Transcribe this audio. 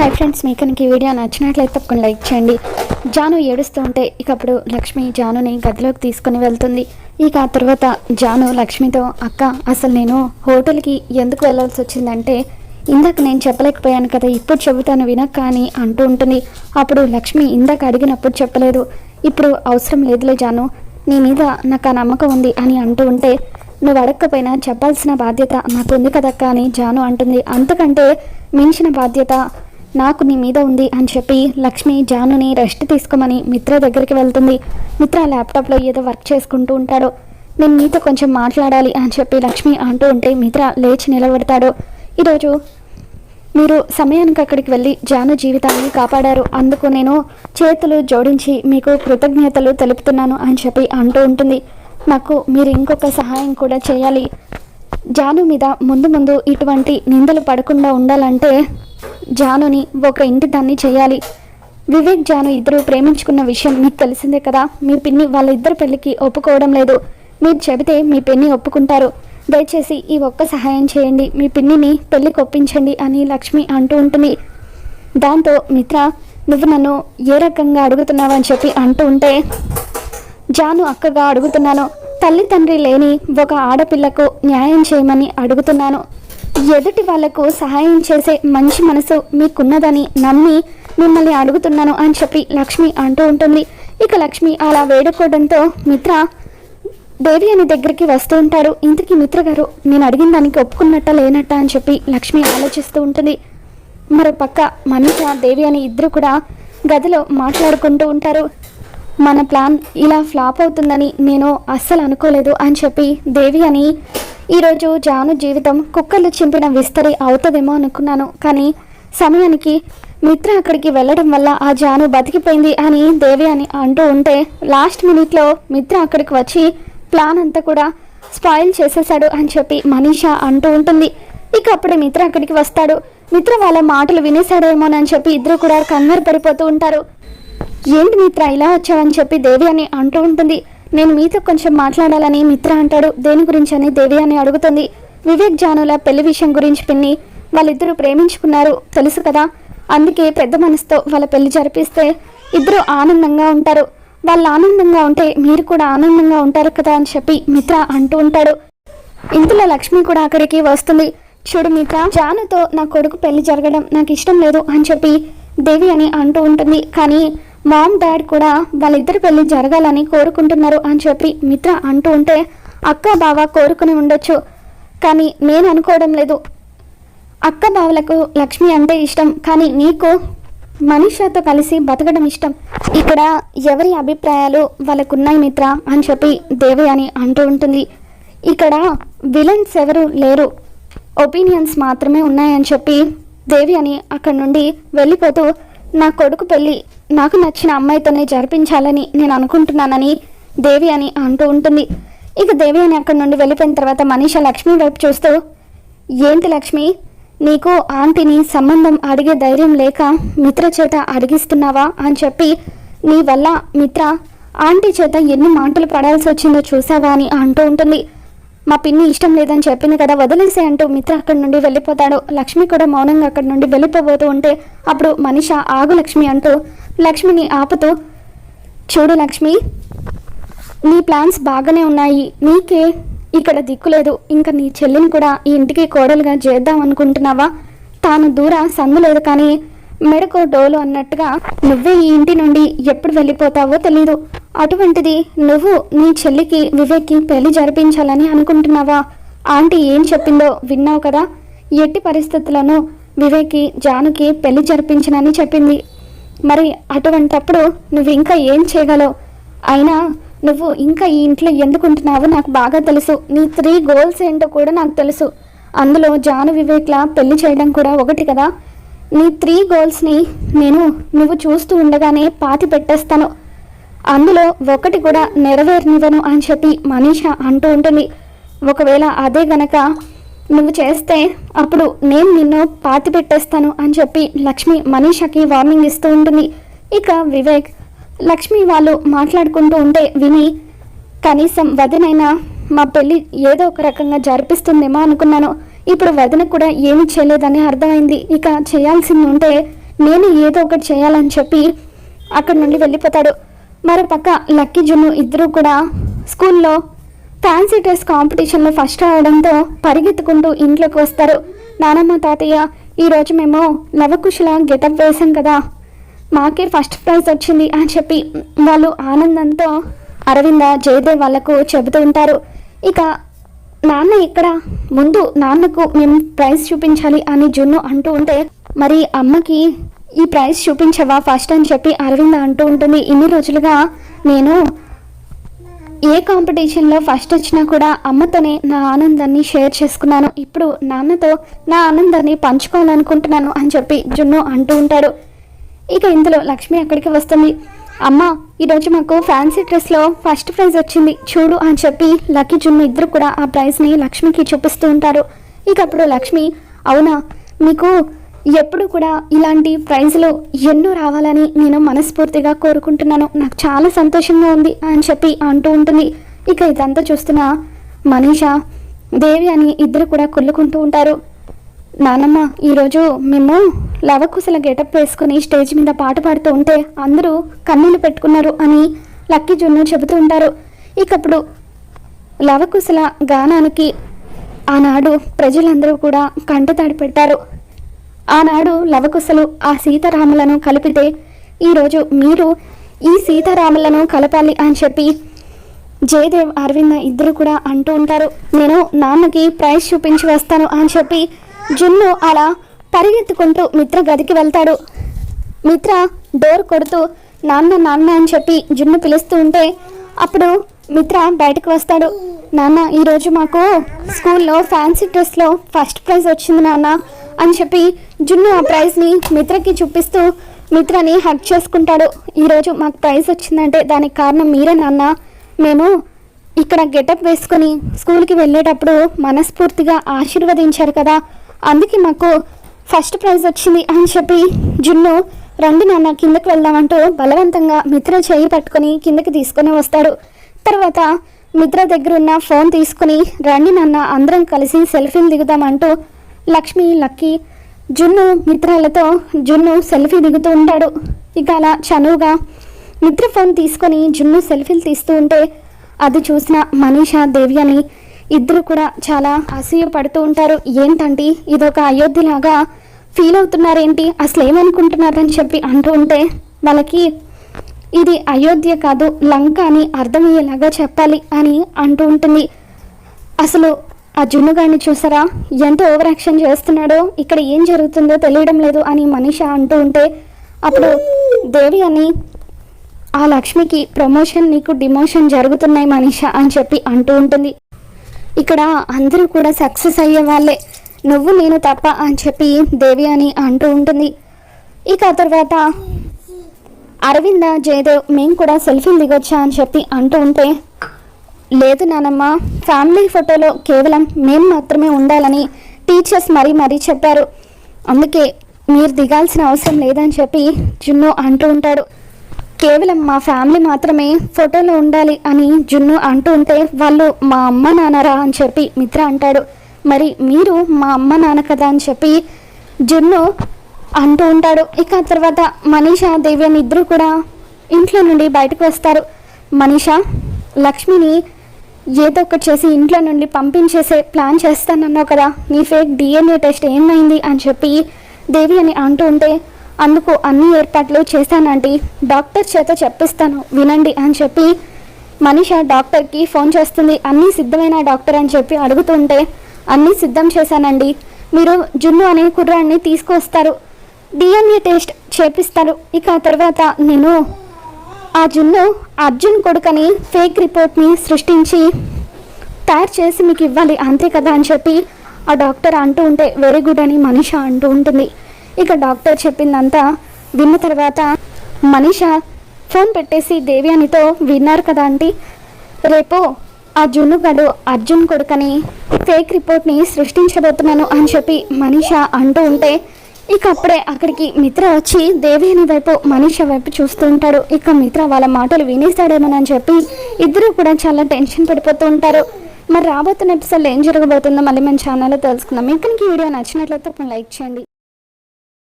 Hi friends మీకు కనుక ఈ వీడియో నచ్చినట్లయితే తప్పకుండా లైక్ చేయండి. జాను ఏడుస్తూ ఉంటే ఇక అప్పుడు లక్ష్మి జానుని గదిలోకి తీసుకుని వెళ్తుంది. ఇక ఆ తర్వాత జాను లక్ష్మితో అక్క అసలు నేను హోటల్కి ఎందుకు వెళ్ళాల్సి వచ్చిందంటే ఇందాక నేను చెప్పలేకపోయాను కదా ఇప్పుడు చెబుతాను వినక్క అని అంటూ ఉంటుంది. అప్పుడు లక్ష్మి ఇందాక అడిగినప్పుడు చెప్పలేదు. ఇప్పుడు అవసరం లేదులే జాను నీ మీద నాకు ఆ నమ్మకం ఉంది అని అంటూ ఉంటే నువ్వు అడగకపోయినా చెప్పాల్సిన బాధ్యత నాకు ఉంది కదక్క అని జాను అంటుంది. అంతకంటే మించిన బాధ్యత నాకు నీ మీద ఉంది అని చెప్పి లక్ష్మి జానుని రెస్ట్ తీసుకోమని మిత్ర దగ్గరికి వెళ్తుంది. మిత్ర ల్యాప్టాప్లో ఏదో వర్క్ చేసుకుంటూ ఉంటాడు. నేను మీతో కొంచెం మాట్లాడాలి అని చెప్పి లక్ష్మి అంటూ ఉంటే మిత్ర లేచి నిలబడతాడు. ఈరోజు మీరు సమయానికి అక్కడికి వెళ్ళి జాను జీవితాన్ని కాపాడారు. అందుకు నేను చేతులు జోడించి మీకు కృతజ్ఞతలు తెలుపుతున్నాను అని చెప్పి అంటూ ఉంటుంది. నాకు మీరు ఇంకొక సహాయం కూడా చేయాలి. జాను మీద ముందు ముందు ఇటువంటి నిందలు పడకుండా ఉండాలంటే జానుని ఒక ఇంటి దాన్ని చేయాలి. వివేక్ జాను ఇద్దరు ప్రేమించుకున్న విషయం మీకు తెలిసిందే కదా? మీ పిన్ని వాళ్ళ ఇద్దరు పెళ్ళికి ఒప్పుకోవడం లేదు. మీరు చెబితే మీ పిన్ని ఒప్పుకుంటారు. దయచేసి ఈ ఒక్క సహాయం చేయండి. మీ పిన్నిని పెళ్ళికి ఒప్పించండి అని లక్ష్మి అంటూ ఉంటుంది. దాంతో మిత్ర నువ్వు నన్ను ఏ రకంగా అడుగుతున్నావు? అని చెప్పి అంటూ ఉంటే జాను అక్కగా అడుగుతున్నాను. తల్లి తండ్రి లేని ఒక ఆడపిల్లకు న్యాయం చేయమని అడుగుతున్నాను. ఎదుటి వాళ్ళకు సహాయం చేసే మంచి మనసు మీకున్నదని నమ్మి మిమ్మల్ని అడుగుతున్నాను అని చెప్పి లక్ష్మి అంటూ ఉంటుంది. ఇక లక్ష్మి అలా వేడుకోవడంతో మిత్ర దేవి అని దగ్గరికి వస్తూ ఉంటారు. ఇంతకీ మిత్ర గారు నేను అడిగిన దానికి ఒప్పుకున్నట్ట లేనట్ట అని చెప్పి లక్ష్మి ఆలోచిస్తూ ఉంటుంది. మరో పక్క మనీష దేవి అని ఇద్దరు కూడా గదిలో మాట్లాడుకుంటూ ఉంటారు. మన ప్లాన్ ఇలా ఫ్లాప్ అవుతుందని నేను అస్సలు అనుకోలేదు అని చెప్పి దేవి అని ఈరోజు జాను జీవితం కుక్కలు చింపిన విస్తరి అవుతుందేమో అనుకున్నాను. కానీ సమయానికి మిత్ర అక్కడికి వెళ్ళడం వల్ల ఆ జాను బతికిపోయింది అని దేవి అని అంటూ ఉంటే లాస్ట్ మినిట్లో మిత్ర అక్కడికి వచ్చి ప్లాన్ అంతా కూడా స్పాయిల్ చేసేసాడు అని చెప్పి మనీషా అంటూ ఉంటుంది. ఇక అప్పుడే మిత్ర అక్కడికి వస్తాడు. మిత్ర వాళ్ళ మాటలు వినేశాడేమోనని చెప్పి ఇద్దరు కూడా కంగారు పడిపోతూ ఉంటారు. ఏంటి మిత్ర ఇలా వచ్చావని చెప్పి దేవి అని అంటూ ఉంటుంది. నేను మీతో కొంచెం మాట్లాడాలని మిత్ర అంటాడు. దేని గురించి అని దేవి అని అడుగుతుంది. వివేక్ జానుల పెళ్ళి విషయం గురించి పిన్ని వాళ్ళిద్దరూ ప్రేమించుకున్నారు. తెలుసు కదా అందుకే పెద్ద మనసుతో వాళ్ళ పెళ్ళి జరిపిస్తే ఇద్దరు ఆనందంగా ఉంటారు. వాళ్ళు ఆనందంగా ఉంటే మీరు కూడా ఆనందంగా ఉంటారు కదా అని చెప్పి మిత్ర అంటూ ఉంటాడు. ఇంతలో లక్ష్మి కూడా అక్కడికి వస్తుంది. చూడు మిత్ర జానుతో నా కొడుకు పెళ్ళి జరగడం నాకు ఇష్టం లేదు అని చెప్పి దేవి అని అంటూ ఉంటుంది. కానీ మామ్ డాడ్ కూడా వాళ్ళిద్దరి పెళ్ళి జరగాలని కోరుకుంటున్నారు అని చెప్పి మిత్ర అంటూ ఉంటే అక్క బావ కోరుకుని ఉండొచ్చు. కానీ నేను అనుకోవడం లేదు. అక్క బావలకు లక్ష్మి అంటే ఇష్టం కానీ నీకు మనిషితో కలిసి బతకడం ఇష్టం. ఇక్కడ ఎవరి అభిప్రాయాలు వాళ్ళకున్నాయి మిత్ర అని చెప్పి దేవి అని అంటూ ఉంటుంది. ఇక్కడ విలన్స్ ఎవరు లేరు. ఒపీనియన్స్ మాత్రమే ఉన్నాయని చెప్పి దేవి అని అక్కడి నుండి వెళ్ళిపోతూ నా కొడుకు పెళ్ళి నాకు నచ్చిన అమ్మాయితోనే జరిపించాలని నేను అనుకుంటున్నానని దేవి అని అంటూ ఉంటుంది. ఇక దేవి అని అక్కడి నుండి వెళ్ళిపోయిన తర్వాత మనీష లక్ష్మి వైపు చూస్తూ ఏంటి లక్ష్మి? నీకు ఆంటీని సంబంధం అడిగే ధైర్యం లేక మిత్ర చేత అడిగిస్తున్నావా? అని చెప్పి నీ వల్ల మిత్ర ఆంటీ చేత ఎన్ని మాటలు పడాల్సి వచ్చిందో చూసావా? అని అంటూ ఉంటుంది. మా పిన్ని ఇష్టం లేదని చెప్పింది కదా వదిలేసే అంటూ మిత్ర అక్కడి నుండి వెళ్ళిపోతాడు. లక్ష్మి కూడా మౌనంగా అక్కడి నుండి వెళ్ళిపోబోతూ ఉంటే అప్పుడు మనిష ఆగు లక్ష్మి అంటూ లక్ష్మిని ఆపుతూ చూడు లక్ష్మి నీ ప్లాన్స్ బాగానే ఉన్నాయి. నీకే ఇక్కడ దిక్కులేదు ఇంకా నీ చెల్లిని కూడా ఈ ఇంటికి కోడలుగా చేద్దాం అనుకుంటున్నావా? తాను దూర సందు లేదు కానీ మెడకు డోలు అన్నట్టుగా నువ్వే ఈ ఇంటి నుండి ఎప్పుడు వెళ్ళిపోతావో తెలీదు. అటువంటిది నువ్వు నీ చెల్లికి వివేక్కి పెళ్ళి జరిపించాలని అనుకుంటున్నావా? ఆంటీ ఏం చెప్పిందో విన్నావు కదా? ఎట్టి పరిస్థితులను వివేక్కి జానుకి పెళ్ళి జరిపించనని చెప్పింది. మరి అటువంటప్పుడు నువ్వు ఇంకా ఏం చేయగలవు? అయినా నువ్వు ఇంకా ఈ ఇంట్లో ఎందుకుంటున్నావో నాకు బాగా తెలుసు. నీ త్రీ గోల్స్ ఏంటో కూడా నాకు తెలుసు. అందులో జాను వివేక్లా పెళ్ళి చేయడం కూడా ఒకటి కదా? నీ త్రీ గోల్స్ని నేను నువ్వు చూస్తూ ఉండగానే పాతి పెట్టేస్తాను. అందులో ఒకటి కూడా నెరవేరనివ్వను అని చెప్పి మనీష అంటూ ఉంటుంది. ఒకవేళ అదే గనక నువ్వు చేస్తే అప్పుడు నేను నిన్ను పాతి పెట్టేస్తాను అని చెప్పి లక్ష్మి మనీషకి వార్నింగ్ ఇస్తూ ఉంటుంది. ఇక వివేక్ లక్ష్మి వాళ్ళు మాట్లాడుకుంటూ ఉంటే విని కనీసం వదినైనా మా పెళ్ళి ఏదో ఒక రకంగా జరిపిస్తుందేమో అనుకున్నాను. ఇప్పుడు వదిన కూడా ఏమీ చేయలేదని అర్థమైంది. ఇక చేయాల్సింది ఉంటే నేను ఏదో ఒకటి చేయాలని చెప్పి అక్కడి నుండి వెళ్ళిపోతాడు. మరో పక్క లక్కీ జున్ను ఇద్దరూ కూడా స్కూల్లో ఫ్యాన్సీ డ్రెస్ కాంపిటీషన్లో ఫస్ట్ రావడంతో పరిగెత్తుకుంటూ ఇంట్లోకి వస్తారు. నానమ్మ తాతయ్య ఈరోజు మేము లవకుశల గెటప్ వేశాం కదా. మాకే ఫస్ట్ ప్రైజ్ వచ్చింది అని చెప్పి వాళ్ళు ఆనందంతో అరవింద జయదేవ్ వాళ్ళకు చెబుతూ ఉంటారు. ఇక నాన్న ఇక్కడ. ముందు నాన్నకు మేము ప్రైజ్ చూపించాలి అని జున్ను అంటూ ఉంటే మరి అమ్మకి ఈ ప్రైజ్ చూపించవా ఫస్ట్ అని చెప్పి అరవింద అంటూ ఉంటుంది. ఇన్ని రోజులుగా నేను ఏ కాంపిటీషన్లో ఫస్ట్ వచ్చినా కూడా అమ్మతోనే నా ఆనందాన్ని షేర్ చేసుకున్నాను. ఇప్పుడు నాన్నతో నా ఆనందాన్ని పంచుకోవాలనుకుంటున్నాను అని చెప్పి జున్ను అంటూ ఉంటాడు. ఇక ఇందులో లక్ష్మి అక్కడికి వస్తుంది. అమ్మ ఈరోజు మాకు ఫ్యాన్సీ డ్రెస్లో ఫస్ట్ ప్రైజ్ వచ్చింది. చూడు అని చెప్పి లక్కీ జున్ను ఇద్దరు కూడా ఆ ప్రైజ్ని లక్ష్మికి చూపిస్తూ ఉంటారు. ఇక అప్పుడు లక్ష్మి అవునా? మీకు ఎప్పుడు కూడా ఇలాంటి ప్రైజ్లు ఎన్నో రావాలని నేను మనస్ఫూర్తిగా కోరుకుంటున్నాను. నాకు చాలా సంతోషంగా ఉంది అని చెప్పి అంటూ ఉంటుంది. ఇక ఇదంతా చూస్తున్న మనీషా దేవి అని ఇద్దరు కూడా కుళ్ళుకుంటూ ఉంటారు. నానమ్మ ఈరోజు మేము లవకుశల గెటప్ వేసుకుని స్టేజ్ మీద పాట పాడుతూ ఉంటే అందరూ కన్నీళ్ళు పెట్టుకున్నారు అని లక్కీ జున్ను చెబుతూ ఉంటారు. ఇకప్పుడు లవకుశల గానానికి ఆనాడు ప్రజలందరూ కూడా కంటతడి పెట్టారు. ఆనాడు లవకుశలు ఆ సీతారాములను కలిపితే ఈరోజు మీరు ఈ సీతారాములను కలపాలి అని చెప్పి జయదేవ్ అరవింద ఇద్దరు కూడా అంటూ ఉంటారు. నేను నాన్నకి ప్రైజ్ చూపించి వస్తాను అని చెప్పి జున్ను అలా పరిగెత్తుకుంటూ మిత్ర గదికి వెళ్తాడు. మిత్ర డోర్ కొడుతూ నాన్న నాన్న అని చెప్పి జున్ను పిలుస్తూ ఉంటే అప్పుడు మిత్ర బయటకు వస్తాడు. నాన్న ఈరోజు మాకు స్కూల్లో ఫ్యాన్సీ డ్రెస్లో ఫస్ట్ ప్రైజ్ వచ్చింది నాన్న అని చెప్పి జున్ను ఆ ప్రైజ్ని మిత్రకి చూపిస్తూ మిత్రని హక్ చేసుకుంటాడు. ఈరోజు మాకు ప్రైజ్ వచ్చిందంటే దానికి కారణం మీరే నాన్న. మేము ఇక్కడ గెటప్ వేసుకొని స్కూల్కి వెళ్ళేటప్పుడు మనస్ఫూర్తిగా ఆశీర్వదించారు కదా. అందుకే మాకు ఫస్ట్ ప్రైజ్ వచ్చింది అని చెప్పి జున్ను రండి నాన్న కిందకి వెళ్దామంటూ బలవంతంగా మిత్ర చేయి పట్టుకొని కిందకి తీసుకొని వస్తాడు. తర్వాత మిత్ర దగ్గర ఉన్న ఫోన్ తీసుకుని రండి నాన్న అందరం కలిసి సెల్ఫీలు దిగుదామంటూ లక్ష్మి లక్కీ జున్ను మిత్రాలతో జున్ను సెల్ఫీ దిగుతూ ఉంటాడు. ఇక అలా చనువుగా మిత్ర ఫోన్ తీసుకొని జున్ను సెల్ఫీలు తీస్తూ ఉంటే అది చూసిన మనీషా దేవి అని ఇద్దరు కూడా చాలా అసూయ పడుతూ ఉంటారు. ఏంటంటే ఇదొక అయోధ్యలాగా ఫీల్ అవుతున్నారేంటి? అసలు ఏమనుకుంటున్నారని చెప్పి అంటూ ఉంటే వాళ్ళకి ఇది అయోధ్య కాదు లంక అని అర్థమయ్యేలాగా చెప్పాలి అని అంటూ ఉంటుంది. అసలు ఆ జున్నుగాడిని చూసారా? ఎంత ఓవర్ యాక్షన్ చేస్తున్నాడో ఇక్కడ ఏం జరుగుతుందో తెలియడం లేదు అని మనిష అంటూ ఉంటే అప్పుడు దేవి అని ఆ లక్ష్మికి ప్రమోషన్ నీకు డిమోషన్ జరుగుతున్నాయి మనిష అని చెప్పి అంటూ ఉంటుంది. ఇక్కడ అందరూ కూడా సక్సెస్ అయ్యే వాళ్ళే. నువ్వు నేను తప్ప అని చెప్పి దేవి అని అంటూ ఉంటుంది. ఇక తర్వాత అరవింద జయదేవ్ మేము కూడా సెల్ఫీలు దిగొచ్చా అని చెప్పి అంటూ ఉంటే లేదు నానమ్మ ఫ్యామిలీ ఫోటోలో కేవలం మేము మాత్రమే ఉండాలని టీచర్స్ మరీ మరీ చెప్పారు. అందుకే మీరు దిగాల్సిన అవసరం లేదని చెప్పి జున్ను అంటూ ఉంటాడు. కేవలం మా ఫ్యామిలీ మాత్రమే ఫోటోలో ఉండాలి అని జున్ను అంటూ ఉంటే వాళ్ళు మా అమ్మ నాన్నరా అని చెప్పి మిత్ర అంటాడు. మరి మీరు మా అమ్మ నాన్న కదా అని చెప్పి జున్ను అంటూ ఉంటాడు. ఇక తర్వాత మనీషా దేవి అని ఇద్దరు కూడా ఇంట్లో నుండి బయటకు వస్తారు. మనీషా లక్ష్మిని ఏదో ఒకటి చేసి ఇంట్లో నుండి పంపించేసే ప్లాన్ చేస్తానన్నావు కదా నీ ఫేక్ డిఎన్ఏ టెస్ట్ ఏమైంది అని చెప్పి దేవి అని అంటూ ఉంటే అందుకు అన్ని ఏర్పాట్లు చేశానండి డాక్టర్ చేత చెప్పిస్తాను వినండి అని చెప్పి మనిష డాక్టర్కి ఫోన్ చేస్తుంది. అన్నీ సిద్ధమైన డాక్టర్ అని చెప్పి అడుగుతుంటే అన్నీ సిద్ధం చేశానండి. మీరు జున్ను అనే కుర్రాన్ని తీసుకొస్తారు డిఎన్ఏ టెస్ట్ చేపిస్తారు. ఇక ఆ తర్వాత నేను ఆ జున్ను అర్జున్ కొడుకని ఫేక్ రిపోర్ట్ని సృష్టించి తయారు చేసి మీకు ఇవ్వాలి అంతే కదా అని చెప్పి ఆ డాక్టర్ అంటూ ఉంటే వెరీ గుడ్ అని మనిష అంటూ ఉంటుంది. ఇక డాక్టర్ చెప్పిందంతా విన్న తర్వాత మనీష ఫోన్ పెట్టేసి దేవ్యానితో విన్నారు కదా ఆంటీ. రేపు ఆ జున్నుగడు అర్జున్ కొడుకని ఫేక్ రిపోర్ట్ని సృష్టించబోతున్నాను అని చెప్పి మనీష అంటూ ఉంటే ఇక అప్పుడే అక్కడికి మిత్ర వచ్చి దేవిని వైపు మనీష వైపు చూస్తూ ఉంటాడు. ఇక మిత్ర వాళ్ళ మాటలు వినేస్తాడేమోనని చెప్పి ఇద్దరు కూడా చాలా టెన్షన్ పడిపోతూ ఉంటారు. మరి రాబోతున్న ఎపిసోడ్లో ఏం జరగబోతుందో మళ్ళీ మన ఛానల్లో తెలుసుకుందాం. మీకు ఈ వీడియో నచ్చినట్లయితే లైక్ చేయండి.